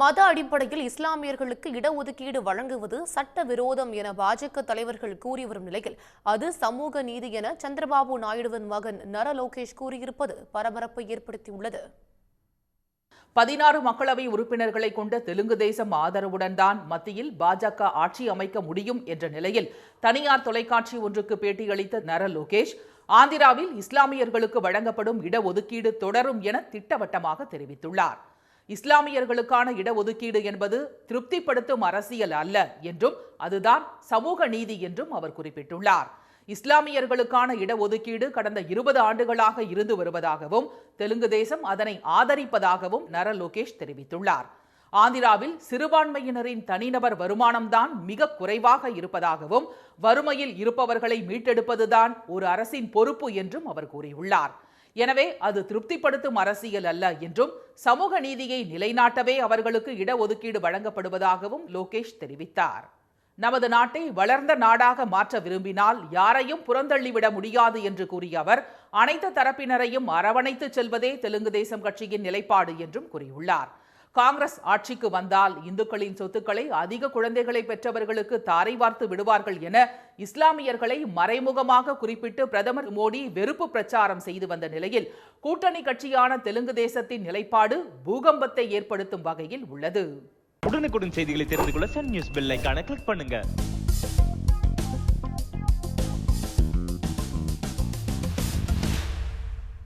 மத அடிப்படையில் இஸ்லாமியர்களுக்கு இடஒதுக்கீடு வழங்குவது சட்ட விரோதம் என பாஜக தலைவர்கள் கூறி வரும் நிலையில் அது சமூக நீதி என சந்திரபாபு நாயுடுவின் மகன் நர லோகேஷ் கூறியிருப்பது பரபரப்பை ஏற்படுத்தியுள்ளது. பதினாறு மக்களவை உறுப்பினர்களை கொண்ட தெலுங்கு தேசம் ஆதரவுடன் தான் மத்தியில் பாஜக ஆட்சி அமைக்க முடியும் என்ற நிலையில் தனியார் தொலைக்காட்சி ஒன்றுக்கு பேட்டியளித்த நர லோகேஷ் ஆந்திராவில் இஸ்லாமியர்களுக்கு வழங்கப்படும் இடஒதுக்கீடு தொடரும் என திட்டவட்டமாக தெரிவித்துள்ளார். இஸ்லாமியர்களுக்கான இடஒதுக்கீடு என்பது திருப்திப்படுத்தும் அரசியல் அல்ல என்றும் அதுதான் சமூக நீதி என்றும் அவர் குறிப்பிட்டுள்ளார். இஸ்லாமியர்களுக்கான இடஒதுக்கீடு கடந்த இருபது ஆண்டுகளாக இருந்து வருவதாகவும் தெலுங்கு தேசம் அதனை ஆதரிப்பதாகவும் நர லோகேஷ் தெரிவித்துள்ளார். ஆந்திராவில் சிறுபான்மையினரின் தனிநபர் வருமானம்தான் மிக குறைவாக இருப்பதாகவும் வறுமையில் இருப்பவர்களை மீட்டெடுப்பதுதான் ஒரு அரசின் பொறுப்பு என்றும் அவர் கூறியுள்ளார். எனவே அது திருப்திப்படுத்தும் அரசியல் அல்ல என்றும் சமூக நீதியை நிலைநாட்டவே அவர்களுக்கு இடஒதுக்கீடு வழங்கப்படுவதாகவும் லோகேஷ் தெரிவித்தார். நமது நாட்டை வளர்ந்த நாடாக மாற்ற விரும்பினால் யாரையும் புறந்தள்ளிவிட முடியாது என்று கூறிய அவர் அனைத்து தரப்பினரையும் அரவணைத்து செல்வதே தெலுங்கு தேசம் கட்சியின் நிலைப்பாடு என்றும் கூறியுள்ளார். காங்கிரஸ் ஆட்சிக்கு வந்தால் இந்துக்களின் சொத்துக்களை அதிக குழந்தைகளை பெற்றவர்களுக்கு தாரை வார்த்து விடுவார்கள் என இஸ்லாமியர்களை மறைமுகமாக குறிப்பிட்டு பிரதமர் மோடி வெறுப்பு பிரச்சாரம் செய்து வந்த நிலையில் கூட்டணி கட்சியான தெலுங்கு தேசத்தின் நிலைப்பாடு பூகம்பத்தை ஏற்படுத்தும் வகையில் உள்ளது. உடனுக்குடன் செய்திகளை தெரிந்து கொள்ள சன் நியூஸ் பெல் கிளிக் பண்ணுங்க.